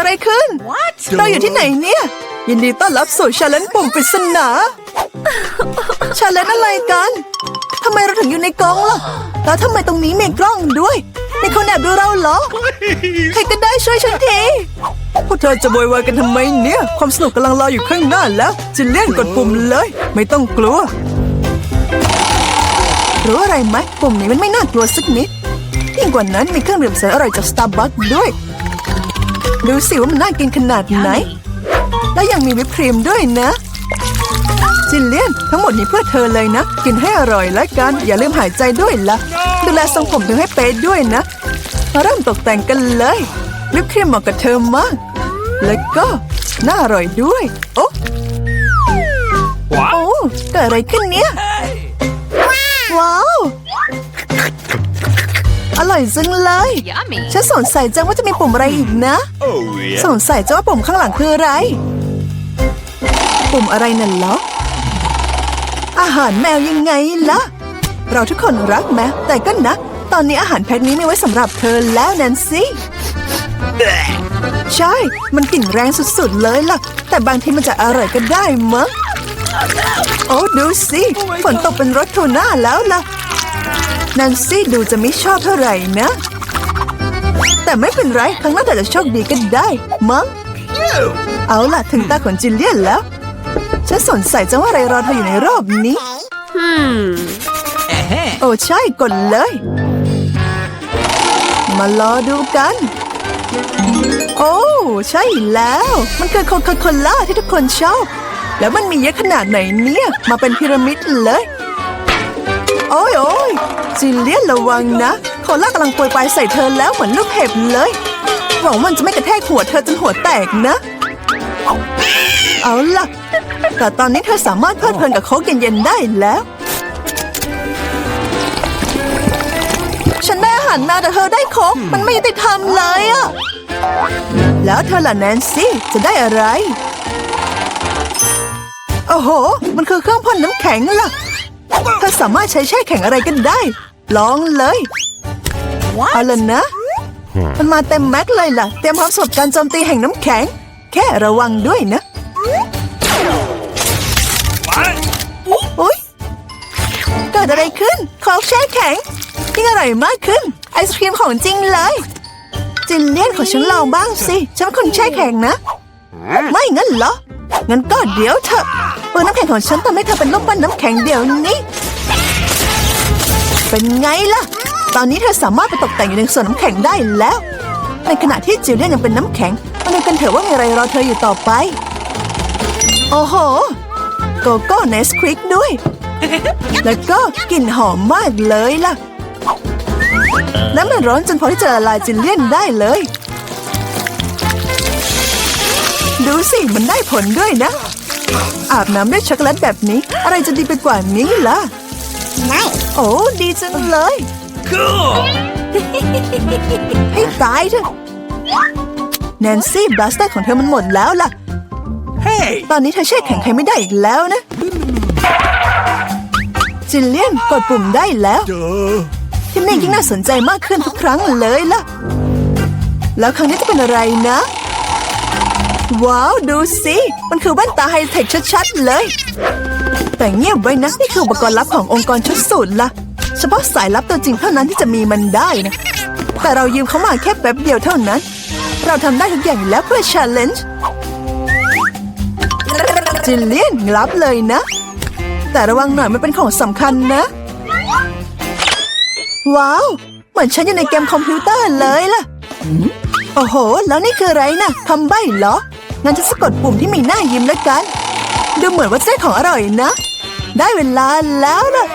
อะไรขึ้นเราอยู่ที่ไหนเนี่ย ยินดีต้อนรับสู่ชาเลนจ์ปุ่มปริศนาชาเลนจ์อะไรกันทำไมเราถึงอยู่ในกรงล่ะ แล้วทำไมตรงนี้มีกล้องด้วยมีคนแอบดูเราเหรอ ใครก็ได้ช่วยฉันทีพวกเธอจะโวยวายกันทำไมเนี่ย ความสนุกกำลังรออยู่ข้างหน้าแล้ว จะเล่นกดปุ่มเลย ไม่ต้องกลัว รู้อะไรไหมปุ่มนี้มันไม่น่ากลัวสักนิดยิ่งกว่านั้นมีเครื่องดื่มแสนอร่อยจากสตาร์บัคด้วย ดูสิว่ามันน่ากินขนาดไหน แล้วยังมีวิปครีมด้วยนะ จิลเลียนทั้งหมดนี้เพื่อเธอเลยนะ กินให้อร่อยแล้วกัน อย่าลืมหายใจด้วยละดูแลทรงผมเธอให้เป๊ะด้วยนะ มาเริ่มตกแต่งกันเลย วิปครีมเหมาะกับเธอมาก แล้วก็น่าอร่อยด้วย โอ้โอ้เกิดอะไรขึ้นเนี่ย ว้าว อร่อยจังเลย Yummy. ฉันสงสัยจังว่าจะมีปุ่มอะไรอีกนะ Oh, yeah. สงสัยจังว่าปุ่มข้างหลังคืออะไร ปุ่มอะไรนั่นเหรอ อาหารแมวยังไงล่ะ เราทุกคนรักแมวแต่ก็นะ ตอนนี้อาหารแพ็คนี้มีไว้สำหรับเธอแล้วแนนซี่ใช่ มันกลิ่นแรงสุดๆเลยล่ะ แต่บางทีมันจะอร่อยก็ได้มั้ง โอ้ดูสิ ฝนตกเป็นรถทูน่าแล้วล่ะแนนซี่ดูจะไม่ชอบเท่าไหร่นะ แต่ไม่เป็นไรครั้งหน้าแต่จะโชคดีก็ได้ มั้ง เอาล่ะ ถึงตาของจิลเลียนแล้ว ฉันสนใส่จังว่าอะไรรอเธออยู่ในรอบนี้ Hmm. โอ้ใช่กดเลย มารอดูกัน โอ้ใช่แล้ว มันคือโคคาโคล่าที่ทุกคนชอบ แล้วมันมีเยอะขนาดไหนเนี่ย มาเป็นพีระมิดเลย โอ้ยโอ้ย จิเลียนระวังนะโคล่ากำลังปรยปลายใส่เธอแล้วเหมือนลูกเห็บเลยหวังว่ามันจะไม่กระแทกหัวเธอจนหัวแตกนะ เอาล่ะ แต่ตอนนี้เธอสามารถเพลิดเพลินกับโค้กเย็นๆได้แล้ว ฉันได้อาหารมาแต่เธอได้โค้กมันไม่ยุติธรรมเลยอะแล้วเธอล่ะแนนซี่จะได้อะไร โอ้โห มันคือเครื่องพ่นน้ำแข็งล่ะ เธอสามารถใช้แช่แข็งอะไรกันได้ ลองเลยเอาล่ะนะ มันมาเต็มแม็กซ์เลยล่ะ เตรียมพร้อมสำหรับการโจมตีแห่งน้ำแข็ง แค่ระวังด้วยนะอุ๊ยเกิดอะไรขึ้นโค้กแช่แข็งยิ่งอร่อยมากขึ้น ไอศครีมของจริงเลย จินเลียนของฉันลองบ้างสิ ฉันเป็นคนแช่แข็งนะ ไม่งั้นเหรอ งั้นก็เดี๋ยวเถอะเปิดน้ำแข็งของฉันทำให้เธอเป็นลูกปั้นน้ำแข็งเดี๋ยวนี้ เป็นไงล่ะ ตอนนี้เธอสามารถไปตกแต่งอยู่ในส่วนน้ำแข็งได้แล้ว ในขณะที่จิลเลียนยังเป็นน้ำแข็งมาดูกันเถอะว่ามีอะไรรอเธออยู่ต่อไป โอ้โห โกโก้เนสควิกด้วย แล้วก็กลิ่นหอมมากเลยล่ะและมันร้อนจนพอที่จะละลายจิลเลียนได้เลย ดูสิมันได้ผลด้วยนะ อาบน้ำด้วยช็อกโกแลตแบบนี้ อะไรจะดีไปกว่านี้ล่ะโอ้ดีจังเลย Cool. ให้ตายเถอะแนนซี่บลัสเตอร์ของเธอมันหมดแล้วล่ะ Hey. ตอนนี้เธอแช่แข็งใครไม่ได้อีกแล้วนะ จิลเลียนกดปุ่มได้แล้ว Duh. ที่นี่ยิ่งน่าสนใจมากขึ้นทุกครั้งเลยล่ะ แล้วครั้งนี้จะเป็นอะไรนะ ว้าว ดูสิ มันคือแว่นตาไฮเทคชัดๆเลย แต่เงียบไว้นะ นี่คืออุปกรณ์ลับขององค์กรชุดสูตรล่ะเฉพาะสายลับตัวจริงเท่านั้นที่จะมีมันได้นะ แต่เรายืมเขามาแค่แป๊บเดียวเท่านั้น เราทำได้ทุกอย่างแล้วเพื่อ challenge จิลเลียนรับเลยนะ แต่ระวังหน่อยมันเป็นของสำคัญนะ ว้าว เหมือนฉันอยู่ในเกมคอมพิวเตอร์เลยล่ะ โอ้โห แล้วนี่คืออะไรนะคำใบ้เหรอ งั้นจะสะกดปุ่มที่มีหน้ายิ้มแล้วกัน ดูเหมือนว่าจะได้ของอร่อยนะ ได้เวลาแล้วล่ะ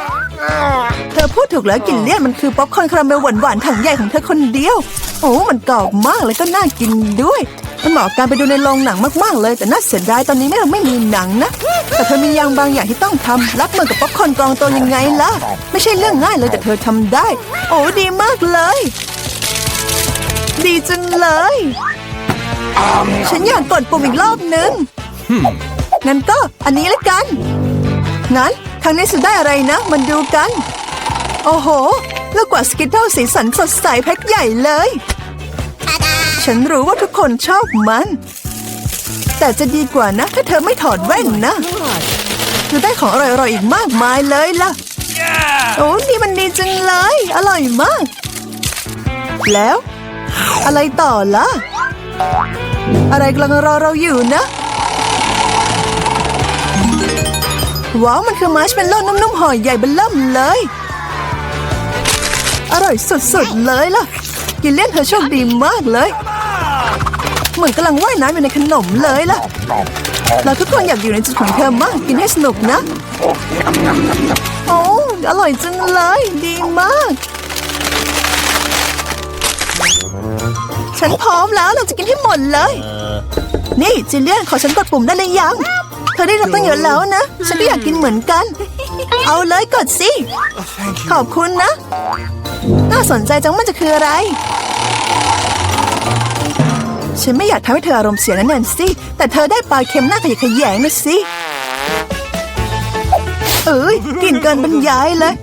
เธอพูดถูกแล้วกลิ่นเลี่ยนมันคือป๊อปคอร์นคาราเมลหวานๆถังใหญ่ของเธอคนเดียว โอ้ มันกรอบมากเลยก็น่ากินด้วย มันเหมาะกับการไปดูในโรงหนังมากๆเลย แต่น่าเสียดายตอนนี้ไม่ไม่มีหนังนะ แต่เธอมีอย่างบางอย่างที่ต้องทำรับมือกับป๊อปคอร์นกองโตยังไงล่ะ ไม่ใช่เรื่องง่ายเลยแต่เธอทำได้ โอ้ดีมากเลย ดีจังเลย ฉันอยากกดปุ่มอีกรอบนึงงั้นก็อันนี้ละกัน งั้นครั้งนี้จะได้อะไรนะมันดูกัน โอ้โห แล้วกว่าสกิทเทิลสีสันสดใสแพ็คใหญ่เลยใฉันรู้ว่าทุกคนชอบมัน แต่จะดีกว่านะ ถ้าเธอไม่ถอดแว่นนะเธอได้ของอร่อยๆอีกมากมายเลยล่ะ Yeah! โอ้นี่มันดีจังเลย อร่อยมาก แล้ว อะไรต่อล่ะ อะไรกำลังรอเราอยู่นะ ว้าว มันคือมาร์ชเมลโล่นุ่มๆห่อใหญ่เบนเริ่มเลย อร่อยสุดๆเลยล่ะ กินเล่นเธอโชคดีมากเลย เหมือนกำลังว่ายน้ำอยู่ในขนมเลยล่ะ เราทุกคนอยากอยู่ในจุดของเธอมากกินให้สนุกนะ โอ้อร่อยจังเลย ดีมาก ฉันพร้อมแล้วเราจะกินให้หมดเลย นี่จิลเลียนขอฉันกดปุ่มได้เลยยัง เธอได้รับตั้งเยอะแล้วนะ ฉันก็อยากกินเหมือนกัน เอาเลยกดสิ ขอบคุณนะ น่าสนใจจังมันจะคืออะไร ฉันไม่อยากทำให้เธออารมณ์เสียนั่นน่ะสิ แต่เธอได้ปลาเค็มหน้าขยะแขยงนะสิ เอ้ยกลิ่นเกินบรรยายเลย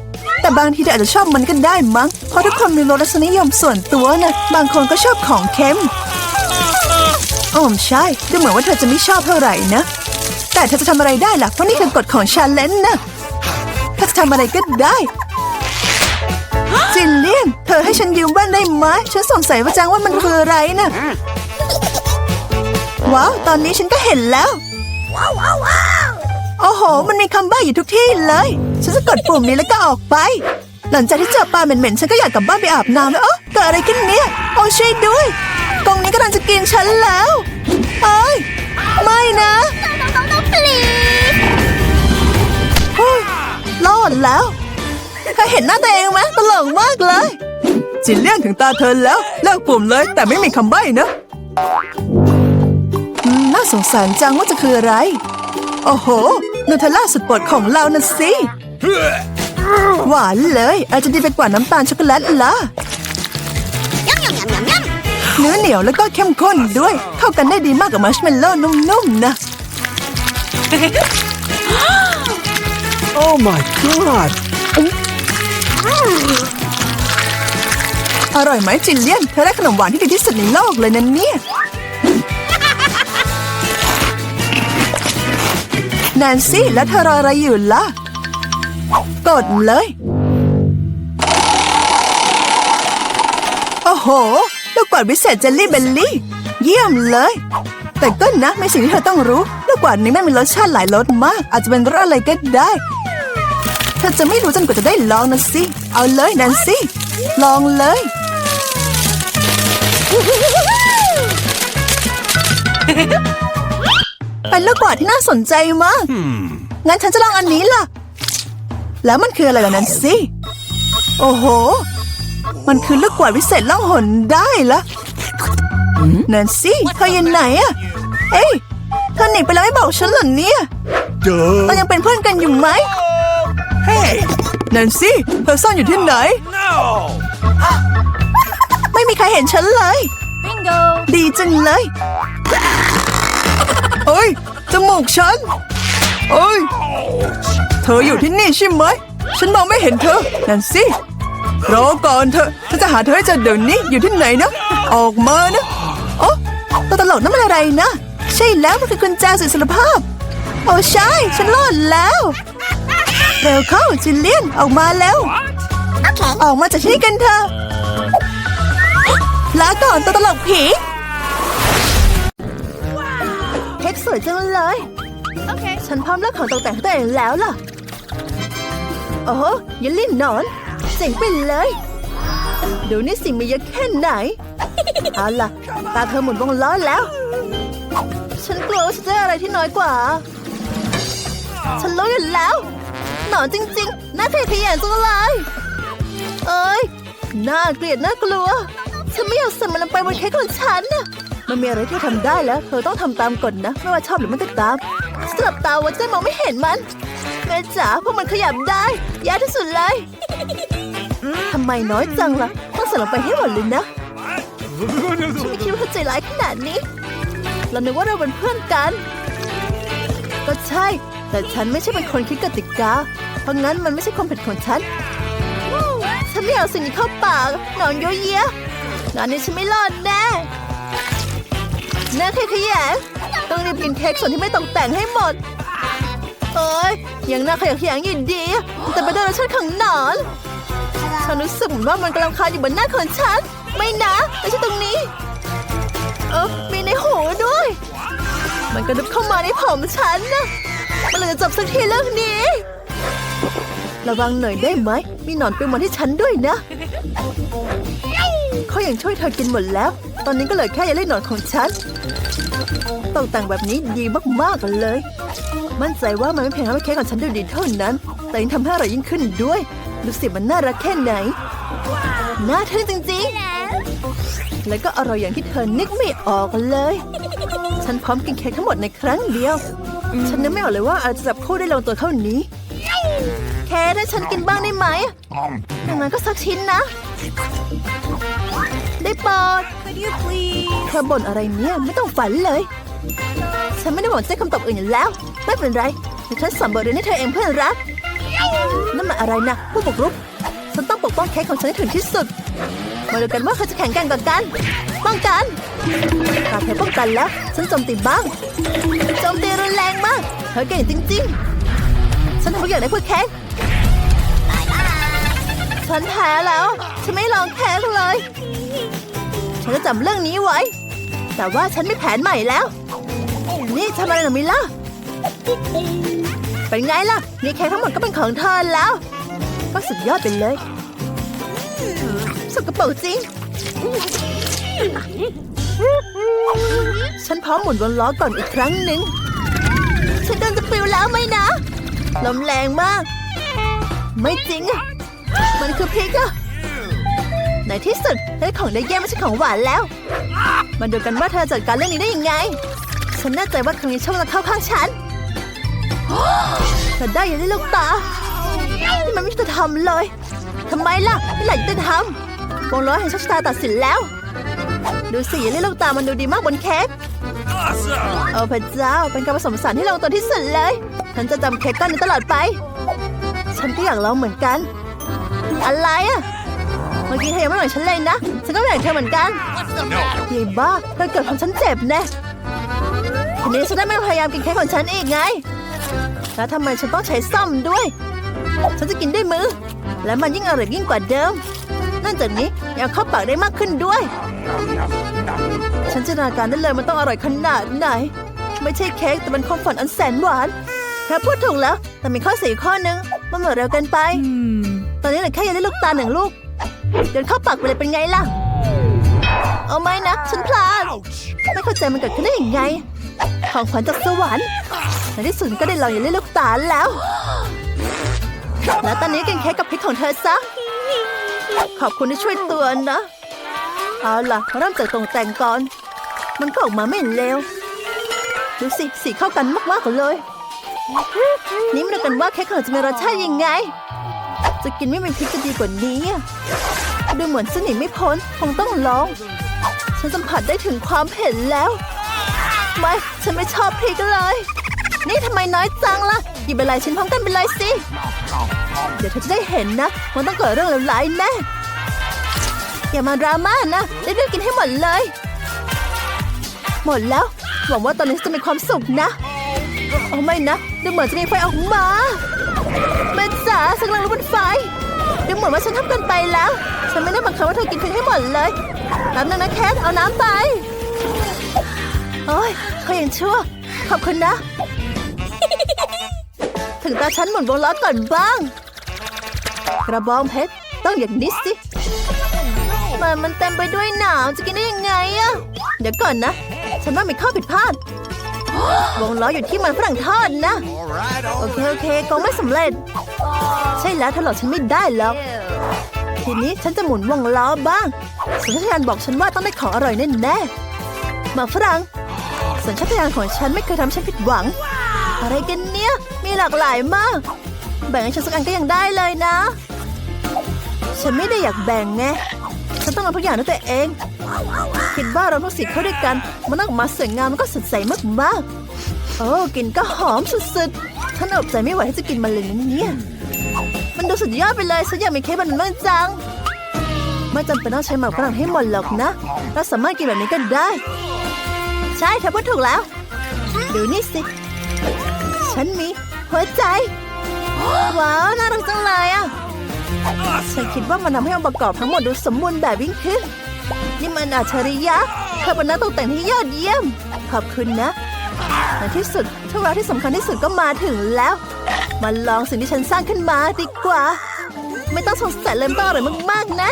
แต่บางทีเธออาจจะชอบมันก็ได้มั้ง เพราะทุกคนมีรสนิยมส่วนตัวนะบางคนก็ชอบของเค็มอ๋อใช่ ดูเหมือนว่าเธอจะไม่ชอบเท่าไหร่นะ แต่เธอจะทำอะไรได้ล่ะ เพราะนี่คือกฎของชาเลนจ์นะเธอจะทำอะไรก็ได้จินเลียน เธอให้ฉันยืมแว่นได้ไหม ฉันสงสัยว่าจังว่ามันคืออะไรนะว้าว ตอนนี้ฉันก็เห็นแล้ว โอ้โห มันมีคำใบ้อยู่ทุกที่เลย ฉันจะกดปุ่มนี้แล้วก็ออกไป หลังจากที่เจอปลาเหม็นๆฉันก็อยากกลับบ้านไปอาบน้ำแล้วเออเกิดอะไรขึ้นเนี่ยโอ้ช่วยด้วยกรงนี้กำลังจะกินฉันแล้วเอ้ยไม่นะรอดแล้วเคยเห็นหน้าตัวเองไหมตลกมากเลยจินเลี่ยงถึงตาเธอแล้วเลิกปุ่มเลยแต่ไม่มีคำใบ้นะน่าสงสารจังว่าจะคืออะไร โอ้โหนูเทลล่าสุดปรดของเรานะสิ หวานเลย อาจจะดีไปกว่าน้ำตาลช็อกโกแลตละเนื้อเหนียวแล้วก็เข้มข้นด้วย เข้ากันได้ดีมากกับมัชเมลโล่นุ่มๆนะ Oh my god! อร่อยไหมจินเลียน เธอได้ขนมหวานที่ดีที่สุดในโลกเลยนะเนี่ย แนนซี่ แล้วเธอรออะไรอยู่ล่ะก ดเลย โอ้โห ลูกกวาดวิเศษเจลลี่เบลลี่ เยี่ยมเลย แต่ก็นะไม่สิ่งที่เธอต้องรู้ ลูกกวาดนี้แม่งมีรสชาติหลายรสมาก อาจจะเป็นรสอะไรก็ได้ เธอจะไม่รู้จนกว่าจะได้ลองนะสิ เอาเลยแนนซี่ลองเลยเป็นลูกกวาดที่น่าสนใจมาก งั้นฉันจะลองอันนี้ล่ะ แล้วมันคืออะไรล่ะแนนซี่โอ้โห มันคือลูกกวาดวิเศษล่องหนได้ละแนนซี่เธออยู่ไหนอะเอ้ยเธอหนีไปแล้วไม่บอกฉันเหรอเนี่ยเรา Duh! ยังเป็นเพื่อนกันอยู่ไหม Hey! แนนซี่เธอซ่อนอยู่ที่ไหน No! ไม่มีใครเห็นฉันเลย Bingo! ดีจังเลยเอ้ยจมูกฉัน เอ้ย เธออยู่ที่นี่ใช่ไหม ฉันมองไม่เห็นเธอ นั่นสิรอก่อนเถอฉันจะหาเธอให้เจอเดี๋ยวนี้อยู่ที่ไหนนะ ออกมานะโอ้ตัวตลกนั่นมันอะไรนะ ใช่แล้วมันคือกุญแจสุดสารภาพ โอ้ใช่ ฉันรอดแล้ว เร็วเข้าจิลเลียนออกมาแล้ว ออกมาจากที่นี่กันเถอะลาก่อนตัวตลกผีเค้กสวยจังเลย ฉันพร้อมเลือกของตกแต่งตัวเองแล้วล่ะ โอ้โหเยลลี่หนอน เจ๋งไปเลย ดูนี่สิ่งมีเยอะแค่ไหน เอาล่ะ ตาเธอหมุนวงล้อแล้ว ฉันกลัวว่าจะได้อะไรที่น้อยกว่า ฉันรู้อยู่แล้ว หนอนจริงๆ น่าขยะแขยงจังเลย เอ้ย น่าเกลียดน่ากลัว ฉันไม่อยากใส่มันลงไปบนเค้กของฉันน่ะมันมีอะไรที่ทำได้แล้ว เธอต้องทำตามกฎนะ ไม่ว่าชอบหรือไม่ก็ตาม ฉันจะหลับตาว้จะไดมองไม่เห็นมัน แม่จ๋าพวกมันขยับได้ยากที่สุดเลยทำไมน้อยจังล่ะต้องใส่ลงไปให้หมดเลยนะฉันไม่คิดว่าเธอใจร้ายขนาดนี้ เรานึกว่าเราเป็นเพื่อนกัน ก็ใช่ แต่ฉันไม่ใช่เป็นคนคิดกติกา เพราะงั้นมันไม่ใช่ความผิดของฉัน ฉันไม่เอาสิ่งนี้เข้าปาก หนอนเยอะแยะงานนี้ฉันไม่รอดแน่ น่าขยะต้องรีบกินเค้กส่วนที่ไม่ตกแต่งให้หมดโอ้ยยังน่าขยะแขยงอยู่ดี แต่ไปโดนรสชาติของหนอนฉันรู้สึกเหมือนว่ามันกำลังคาอยู่บนหน้าของฉัน ไม่นะไม่ใช่ตรงนี้ เออมีในหูด้วย มันกระดุบเข้ามาในผมฉันนะมันเลยจะจบสักทีเรื่องนี้ ระวังหน่อยได้ไหม มีหนอนเปิวมาที่ฉันด้วยนะเขายังช่วยเธอกินหมดแล้ว ตอนนี้ก็เหลือแค่ยาเล่นหนอนของฉัน ตกแต่งแบบนี้ดีมากๆเลย มั่นใจว่ามันไม่เพียงทำให้เค้กของฉันดูดีเท่านั้น แต่ยังทำให้อร่อยยิ่งขึ้นด้วย ดูสิมันน่ารักแค่ไหน น่าทึ่งจริงๆ แล้วก็อร่อยอย่างที่เธอนึกไม่ออกเลย ฉันพร้อมกินเค้กทั้งหมดในครั้งเดียว ฉันนึกไม่ออกเลยว่าอาจจะจับคู่ได้ลงตัวเท่านี้ แค่ให้ฉันกินบ้างได้ไหมอย่างนั้นก็สักชิ้นนะ ได้โปรด Could you please? เธอบ่นอะไรเนี่ยไม่ต้องฝันเลย ฉันไม่ได้บอกใจคำตอบอื่นอยู่แล้ว ไม่เป็นไรฉันสอนบทเรียนให้เธอเองเพื่อนรักนั่นมันอะไรนะผู้บุกรุกฉันต้องปกป้องเค้กของฉันให้ถึงที่สุดมาดูกันว่าใครจะแข่งกันกว่ากันป้องกันตาเธอป้องกันแล้ว ฉันโจมตีบ้างโจมตีรุนแรงมาก เธอเก่งจริง ๆ ฉันทำทุกอย่างได้เพื่อเค้กฉันแพ้แล้ว ฉันไม่ลองเค้กเลย ฉันจะจำเรื่องนี้ไว้ แต่ว่าฉันม่แผนใหม่แล้ว นี่ทำอะไรหนูมิล่ะ เป็นไงล่ะ นี่เค้กทั้งหมดก็เป็นของเธอแล้ว ก็สุดยอดไปเลย สกปรกจริง ฉันพร้อมหมุนวนล้อก่อนอีกครั้งหนึ่ง ฉันโดนจะปิวแล้วไหมนะ ลมแรงมาก ไม่จริงอะมันคือพริกอะ ในที่สุดได้ของได้แย่ไม่ใช่ของหวานแล้ว มาดูกันว่าเธอจัดการเรื่องนี้ได้ยังไง ฉันแน่ใจว่าครั้งนี้โชคจะเข้าข้างฉันเธอได้ยังได้ลูกตานี่มันไม่ใช่จะทำเลยทำไมล่ะไม่หลังจะทำวงล้อแห่งโชคชะตาตัดสินแล้ว ดูสิอย่าเล่ลูกตามันดูดีมากบนเค้กโอ้พระเจ้าเป็นการผสมผสานที่ลงตัวที่สุดเลย ฉันจะจำเค้กก้อนนี้ตลอดไป ฉันก็อยากลองเหมือนกัน อะไรอะ มื่อกี้เธอยังไม่เหมือนฉันเลยนะ ฉันก็ไม่อยากเธอเหมือนกัน No! ยายบ้าเธอเกิดทำฉันเจ็บแน่ทีนี้ฉันได้ไม่พยายามกินเค้กของฉันอีกไง แล้วทำไมฉันต้องใช้ซ่อมด้วย ฉันจะกินด้วยมือ และมันยิ่งอร่อยยิ่งกว่าเดิมนอกจากนี้ยังเข้าปากได้มากขึ้นด้วย ฉันจินตนาการได้เลยมันต้องอร่อยขนาดไหน ไม่ใช่เค้กแต่เป็นความฝันอันแสนหวานเธอพูดถูกแล้ว แต่มีข้อเสียข้อนึง มันเหมือนเร็วเกินไป ตอนนี้เหลือแค่ยังได้ลูกตาหนึ่งลูก เดินเข้าปากไปเลยเป็นไงล่ะ เอาไหมนะ ฉันพลาด ไม่เข้าใจมันเกิดขึ้นได้ยังไง ของขวัญจากสวรรค์ในที่สุดก็ได้ลองอย่างเล่นลูกตาแล้ว แล้วตอนนี้กินเค้กกับพริกของเธอซะ ขอบคุณที่ช่วยเตือนนะ เอาล่ะเริ่มจากตรงแต่งก่อน มันก็ออกมาไม่เลวดูสิสีเข้ากันมากๆเลย นี่มาดูกันว่าเค้กของเราจะมีรสชาติยังไง จะกินไม่เป็นพริกจะดีกว่านี้อะดูเหมือนสนิทไม่พ้น คงต้องลอง ฉันสัมผัสได้ถึงความเผ็ดแล้ว ไม่ ฉันไม่ชอบพริกเลย นี่ทำไมน้อยจังล่ะ หยิบไปหลายชิ้นพร้อมกันไปเลยสิ เดี๋ยวเธอจะได้เห็นนะมันต้องเกิดเรื่องเลวร้ายแน่ อย่ามาดราม่านะได้ด้วยกินให้หมดเลย หมดแล้ว หวังว่าตอนนี้จะมีความสุขนะ โอ้ไม่นะ ดูเหมือนจะมีไฟออกมา แม่จ๋าฉันกำลังลุกบนไฟดูเหมือนว่าฉันทำเกินไปแล้ว ฉันไม่ได้บังคับว่าเธอกินเพียงให้หมดเลยแป๊บนึงนะแคทเอาน้ำไป โอ้ยเขายังชั่ว ขอบคุณนะ ถึงตาฉันหมุนวงล้อก่อนบ้าง กระบองเพชรต้องอย่างนี้สิมันมันเต็มไปด้วยหนาวจะกินได้ยังไงอะเดี๋ยวก่อนนะ ฉันว่ามีข้อผิดพลาด วงล้ออยู่ที่มันฝรั่งทอดนะ โอเค โอเคคงไม่สำเร็จ ใช่แล้วเธอหลอกฉันไม่ได้แล้วทีนี้ฉันจะหมุนวงล้อบ้างสัญชาตญาณบอกฉันว่าต้องได้ของอร่อยแน่แน่มาฝรั่งสัญชาตญาณของฉันไม่เคยทำฉันผิดหวัง อะไรกันเนี่ย มีหลากหลายมาก แบ่งให้ฉันสักอันก็ยังได้เลยนะ ฉันไม่ได้อยากแบ่งไง ฉันต้องทำทุกอย่างด้วยตัวเอง คิดว่าเราต้องสีเข้าด้วยกันมันองอกมาสวยงามแล้วก็สดใสมากๆโอ้กลิ่นก็หอมสุดๆฉันอดใจไม่ไหวที่จะกินมันเลยนะเนี่ยมันดูสุดยอดไปเลยฉันอยากมีเค้กแบบนั้นบ้างจังไม่จำเป็นต้องใช้หมากฝรั่งให้หมดหรอกนะเราสามารถกินแบบนี้ก็ได้ ใช่เธอพูดถูกแล้วดูนี่สิ ฉันมีหัวใจว้าวน่ารักจังเลยอะฉันคิดว่ามันทำให้องค์ประกอบทั้งหมดดูสมบูรณ์แบบยิ่งขึ้น นี่มันอัจฉริยะเธอเป็นนักตกแต่งที่ยอดเยี่ยม ขอบคุณนะในที่สุดช่วงเวลาที่สำคัญที่สุดก็มาถึงแล้ว มาลองสิ่งที่ฉันสร้างขึ้นมาดีกว่า ไม่ต้องสงสัยเลยไม่ต้องอะไรมากๆนะ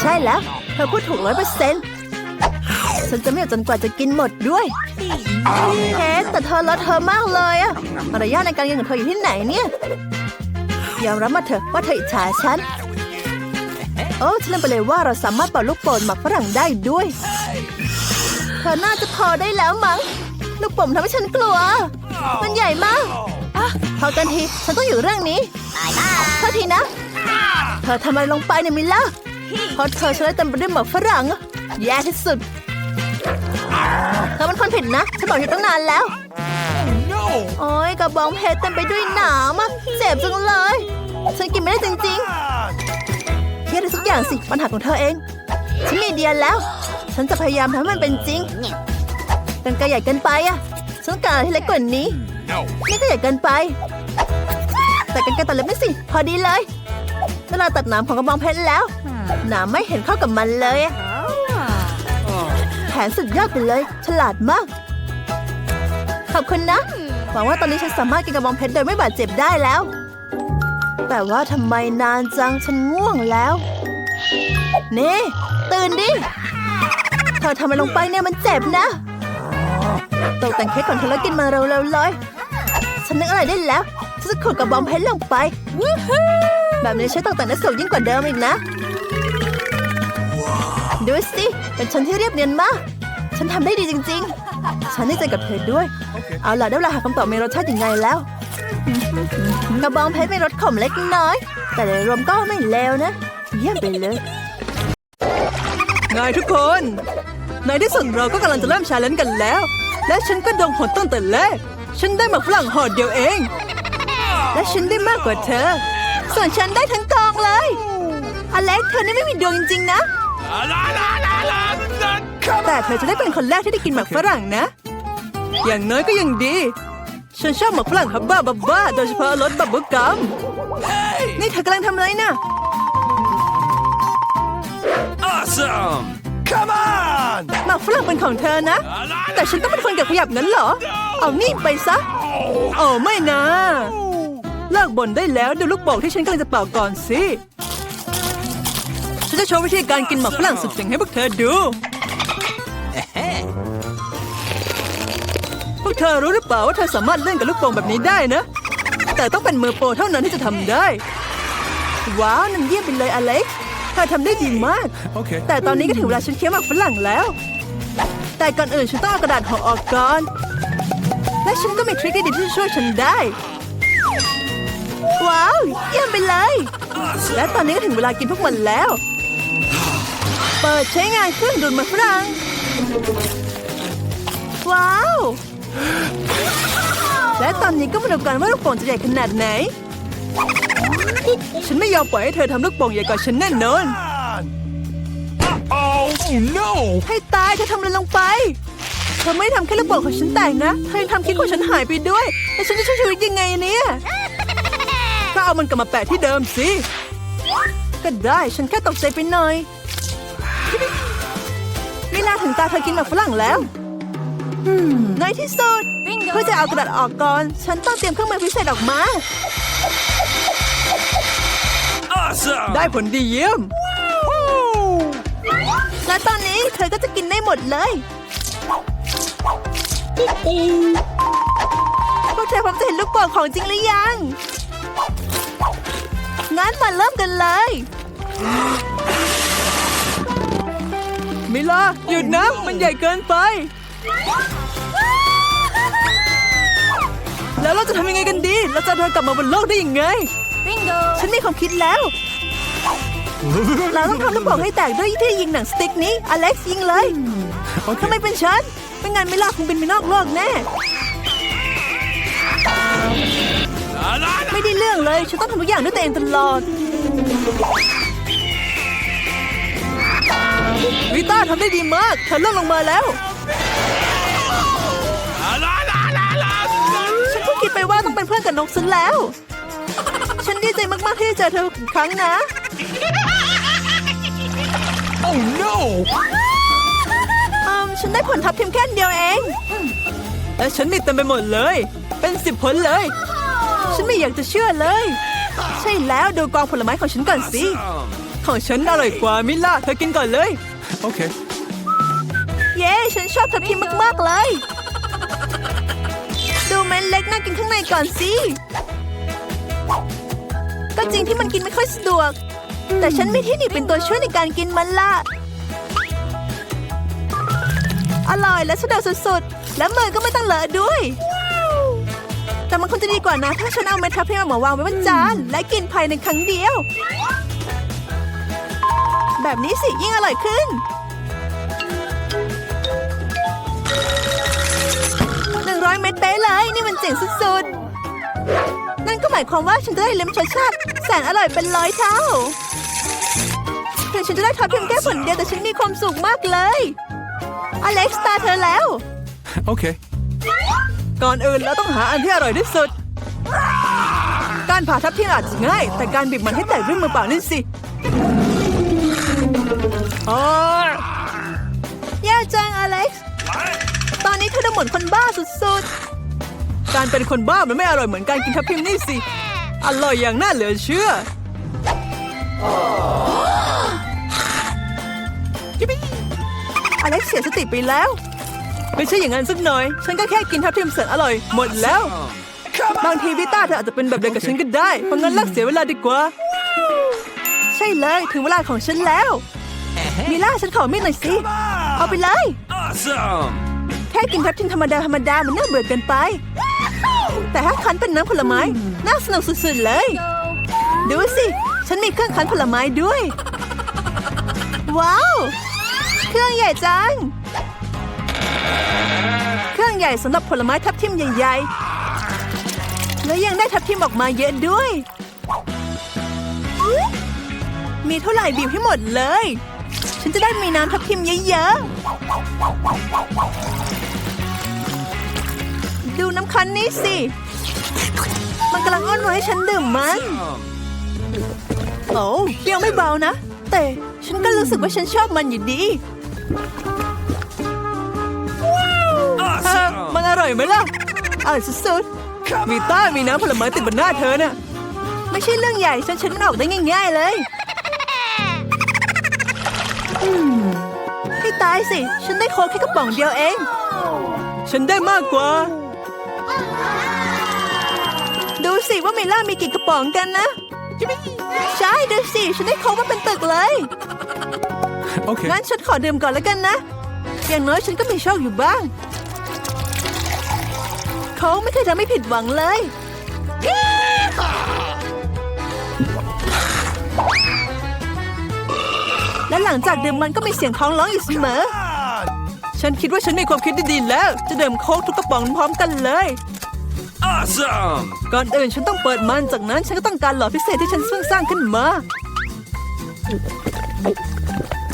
ใช่แล้วเธอพูดถูกร้อยเปอร์เซ็นต์ฉันจะไม่หยุดจนกว่าจะกินหมดด้วยเฮ้แต่เธอเลอะเธอมากเลยอะมารยาทในการกินของเธออยู่ที่ไหนเนี่ย ยอมรับมาเถอะว่าเธออิจฉาฉัน โอ้ฉันลืมไปเลยว่าเราสามารถเป่าลูกโป่งหมักฝรั่งได้ด้วยเธอน่าจะพอได้แล้วมั้ง ลูกโป่งทำให้ฉันกลัว มันใหญ่มากอะพอกันทีฉันต้องอยู่เรื่องนี้โทษทีนะ เธอทำอะไรลงไปเนี่ยมิลล่าเพราะเธอฉันได้เต็มไปด้วยหมักฝรั่งอะแย่ที่สุดเธอเป็นคนผิดนะฉันบอกอยู่ตั้งนานแล้ว No! โอ้ยกระบองเพชรเต็มไปด้วยหนามอะเจ็บจังเลย ฉันกินไม่ได้จริง Ah, ๆเครียดอะไรสักอย่างสิปัญหาของเธอเอง ฉันมีไอเดียแล้ว ฉันจะพยายามทำให้มันเป็นจริงกันไกลใหญ่เกินไปอะฉันต้องการอะไรที่เล็กกว่านี้ no. นี่ก็ใหญ่เกินไป แต่กันไกรตัดเล็บนี่สิ พอดีเลย เวลาตัดหนามของกระบองเพชรแล้ว หนามไม่เห็นเข้ากับมันเลยอะแผนสุดยอดไปเลย ฉลาดมาก ขอบคุณนะ หวังว่าตอนนี้ฉันสามารถกินกระบองเพชรโดยไม่บาดเจ็บได้แล้ว แต่ว่าทำไมนานจังฉันง่วงแล้ว นี่ ตื่นดิ เธอทำอะไรลงไปเนี่ยมันเจ็บนะตกแต่งเค้กก่อนเธอแล้วกินมาเร็วๆเลย ฉันนึกอะไรได้แล้วฉันจะขุดกระบองเพชรลงไป แบบนี้ฉันตกแต่งได้สวยยิ่งกว่าเดิมอีกนะ ดูสิ เป็นฉันที่เรียบเนียนมาก ฉันทำได้ดีจริง ๆ ฉันได้ใจกับเธอด้วย เอาล่ะได้เวลาหาคำตอบมีรสชาติยังไงแล้ว กระบองเพชรมีรสขมเล็กน้อย แต่โดยรวมก็ไม่เลวนะ เยี่ยมไปเลยไงทุกคนในที่สุดเราก็กำลังจะเริ่มชาเลนจ์กันแล้ว และฉันก็ดงหดตั้งแต่แรกฉันได้หมากฝรั่งหอดเดียวเอง และฉันได้มากกว่าเธอ ส่วนฉันได้ทั้งกองเลย อเล็กเธอนี่ไม่มีดวงจริงๆนะ แต่เธอจะได้เป็นคนแรกที่ได้กินหมากฝรั่งนะ อย่างน้อยก็ยังดี ฉันชอบหมากฝรั่งฮับบ้าบับบ้าโดยเฉพาะรสบับเบิ้ลกัม Hey! นี่เธอกำลังทำอะไรนะ Awesome! Come on! หมากฝรั่งเป็นของเธอนะ La la แต่ฉันต้องเป็นคนเก็บขยับนั้นเหรอ เอานี่ไปซะโอ้ไม่นะ เลิกบ่นได้แล้วดูลูกโป่งที่ฉันกำลังจะเป่าก่อนสิ ฉันจะโชว์วิธีการกินหมากฝรั่งสุดเจ๋งให้พวกเธอดูพ วกเธอรู้หรือเปล่าว่าเธอสามารถเล่นกับลูกโป่งแบบนี้ได้นะ แต่ต้องเป็นมือโปรเท่านั้นที่จะทำได้ ว้าวนั่นเยี่ยมไปเลยอเล็กซ์เธอทำได้ดีมาก Okay. แต่ตอนนี้ก็ถึงเวลาฉันเคี้ยวหมากฝรั่งแล้ว แต่ก่อนอื่นฉันต้องเอากระดาษห่อออกก่อน และฉันก็มีทริคที่ดีที่จะช่วยฉันได้ ว้าว เยี่ยมไปเลย และตอนนี้ก็ถึงเวลากินพวกมันแล้ว เปิดใช้งานเครื่องดูดหมากฝรั่งว้าว และตอนนี้ก็มาดูกันว่าลูกโป่งจะใหญ่ขนาดไหน ฉันไม่ยอมปล่อยให้เธอทำลูกโป่งใหญ่กว่าฉันแน่นอน Come on! Oh no! ให้ตายเธอทำอะไรลงไป เธอไม่ได้ทำแค่ลูกโป่งของฉันแตกนะ เธอยังทำคิดของฉันหายไปด้วย แล้วฉันจะใช้ชีวิตยังไงเนี่ยก็เอามันกลับมาแปะที่เดิมสิ ก็ได้ฉันแค่ตกใจไปหน่อย ไม่น่าถึงตาเธอกินแบบฝรั่งแล้ว อืมในที่สุด เพื่อจะเอากระดาษออกก่อน ฉันต้องเตรียมเครื่องมือพิเศษออกมา Awesome! ได้ผลดีเยี่ยม และตอนนี้เธอก็จะกินได้หมดเลย พวกเธอพร้อมจะเห็นลูกโป่งของจริงหรือยัง งั้นมาเริ่มกันเลย มิลาหยุดนะ มันใหญ่เกินไป แล้วเราจะทำยังไงกันดี เราจะเอาเธอกลับมาบนโลกได้ยังไงฉันมีความคิดแล้ว เราต้องทำลูกโป่งให้แตกด้วยที่ยิงหนังสติ๊กนี้ อเล็กซ์ยิงเลยทำไมเป็นฉัน ไม่งั้นไม่ลาคงบินไปนอกโลกแน่ La la la! ไม่ได้เรื่องเลย ฉันต้องทำทุกอย่างด้วยตัวเองตลอดวิต้าทำได้ดีมากเธอเลื่อนลงมาแล้ว กับนกซะแล้ว ฉันดีใจมาก ๆ ที่ได้เจอเธออีกครั้งนะ Oh no! อืมฉันได้ผลทับทิมแค่อันเดียวเอง และฉันมีเต็มไปหมดเลย เป็นสิบผลเลย ฉันไม่อยากจะเชื่อเลย ใช่แล้วดูกองผลไม้ของฉันก่อนสิ Awesome. ของฉันอร่อยกว่ามิล่าเธอกินก่อนเลย Okay. เย้ ฉันชอบทับทิมมาก ๆ เลย ดูเม็ดเล็กน่ากินข้างในก่อนสิ ก็จริงที่มันกินไม่ค่อยสะดวก แต่ฉันมีที่หนีเป็นตัวช่วยในการกินมันละ อร่อยและสะดวกสุดๆ และมือก็ไม่ต้องเลอะด้วย แต่มันคงจะดีกว่านะ ถ้าฉันเอาเม็ดทับทิมมาวางไว้บนจาน และกินภายในครั้งเดียว แบบนี้สิยิ่งอร่อยขึ้น ร้อยเม็ดเป๊ะเลย นี่มันเจ๋งสุดๆ นั่นก็หมายความว่าฉันจะได้ลิ้มรสชาติแสนอร่อยเป็นร้อยเท่าถึงฉันจะได้ทอดเพียงแค่ผลเดียวแต่ฉันมีความสุขมากเลยอเล็กซ์ตาเธอแล้ว Okay. ก่อนอื่นเราต้องหาอันที่อร่อยที่สุด การผ่าทับทิมอาจจะง่าย แต่การบีบมันให้แตกด้วยมือเปล่านี่สิโอ้ยแย่จังอเล็กซ์ตอ นนี้เธอดูเหมือนคนบ้าสุดๆ การเป็นคนบ้ามันไม่อร่อยเหมือนการกินทับทิมนี่สิ อร่อยอย่างน่าเหลือเชื่อจิ๊บบี้อเล็กซ์เสียสติไปแล้ว ไม่ใช่อย่างนั้นสักหน่อย ฉันก็แค่กินทับทิมแสนอร่อยหมดแล้ว บางทีวิต้าเธออาจจะเป็นแบบเดียวกับฉันก็ได้ เพราะงั้นเลิกเสียเวลาดีกว่า ใช่เลยถึงเวลาของฉันแล้วมิล่าฉันขอมีดหน่อยสิ เอาไปเลย Awesome. แค่กินทับทิมธรรมดาธรรมดามันน่าเบื่อเกินไป แต่ถ้าคั้นเป็นน้ำผลไม้ น่าสนุกสุดๆเลย ดูสิ ฉันมีเครื่องคั้นผลไม้ด้วย ว้าว เครื่องใหญ่จัง เครื่องใหญ่สำหรับผลไม้ทับทิมใหญ่ ๆ แล้วยังได้ทับทิมออกมาเยอะด้วย มีเท่าไหร่บีบให้หมดเลย ฉันจะได้มีน้ำทับทิมเยอะๆ ดูน้ำคั้นนี้สิ มันกำลังอ้อนวอนให้ฉันดื่มมัน Um, โอ้เปรี้ยวไม่เบานะ แต่ฉันก็รู้สึกว่าฉันชอบมันอยู่ดีเออมัน awesome. อร่อยไหมล่ะอร่อยสุดๆมีต้ามีน้ำผลไม้ติดบนหน้าเธอน่ะ ไม่ใช่เรื่องใหญ่ฉันเช็ดมันออกได้ง่าย ๆเลยอืมให้ตายสิ ฉันได้โค้กแค่กระป๋องเดียวเอง ฉันได้มากกว่า สิว่ามิล่ามีกี่กระป๋องกันนะ ใช่ดูสิฉันได้โค้กมาเป็นตึกเลย Okay. งั้นฉันขอดื่มก่อนแล้วกันนะ อย่างน้อยฉันก็มีโชคอยู่บ้างเขาไม่เคยทำให้ผิดหวังเลยและหลังจากดื่มมันก็มีเสียงท้องร้องอยู่เสมอ ฉันคิดว่าฉันมีความคิดที่ดีแล้ว จะดื่มโค้กทุกกระป๋องพร้อมกันเลย Awesome. ก่อนอื่นฉันต้องเปิดมันจากนั้นฉันก็ต้องการหลอดพิเศษที่ฉันเพิ่งสร้างขึ้นมา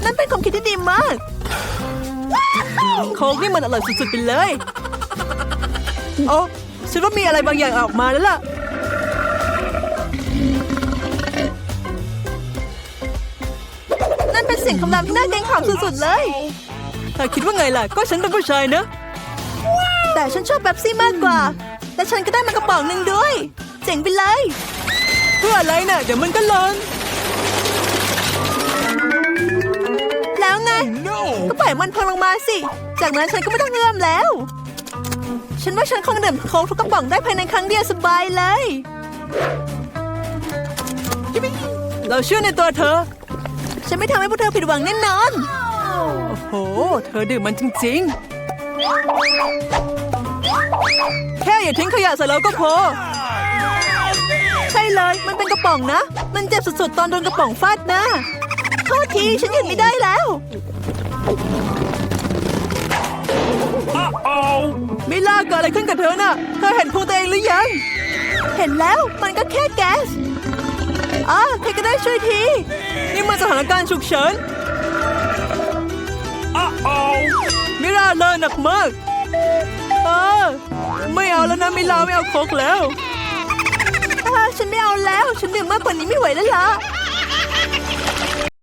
นั่นเป็นความคิดที่ดีมากโค้กนี่มันอร่อยสุดๆไปเลย โอ้ฉันว่ามีอะไรบางอย่างออกมาแล้วล่ะ นั่นเป็นเสียงคำรามที่น่าเกรงขามสุดๆเลยถ้าคิดว่าไงล่ะ ก็ฉันเป็นผู้ชายนะ แต่ฉันชอบเป๊ปซี่มากกว่า และฉันก็ได้มากระป๋องหนึ่งด้วย เจ๋งไปเลย เพื่ออะไรน่ะเดี๋ยวมันก็หล่นแล้วไง No. ก็ปล่อยมันพังลงมาสิ จากนั้นฉันก็ไม่ต้องเอื้อมแล้ว ฉันว่าฉันคงดื่มโค้กทุกกระป๋องได้ภายในครั้งเดียวสบายเลยยิปปี้เราเชื่อในตัวเธอ ฉันไม่ทำให้พวกเธอผิดหวังแน่นอน โอ้โห เธอดื่มมันจริง ๆ แค่อย่าทิ้งขยะใส่เราก็พอ ใช่เลย มันเป็นกระป๋องนะ มันเจ็บสุดๆ ตอนโดนกระป๋องฟาดหน้าโทษทีฉันหยุดไม่ได้แล้ว Uh-oh. มิล่าเกิดอะไรขึ้นกับเธอน่ะ เธอเห็นพุงตัวเองหรือยัง เห็นแล้วมันก็แค่แก๊สอ่าใครก็ได้ช่วยที นี่มันสถานการณ์ฉุกเฉิน Uh-oh. มิล่าเลอะหนักมากเอ ไม่เอาแล้วนะมิลาไม่เอาโคกแล้ว ฉันไม่เอาแล้ว ฉันดื่มมากกว่านี้ไม่ไหวแล้วล่ะ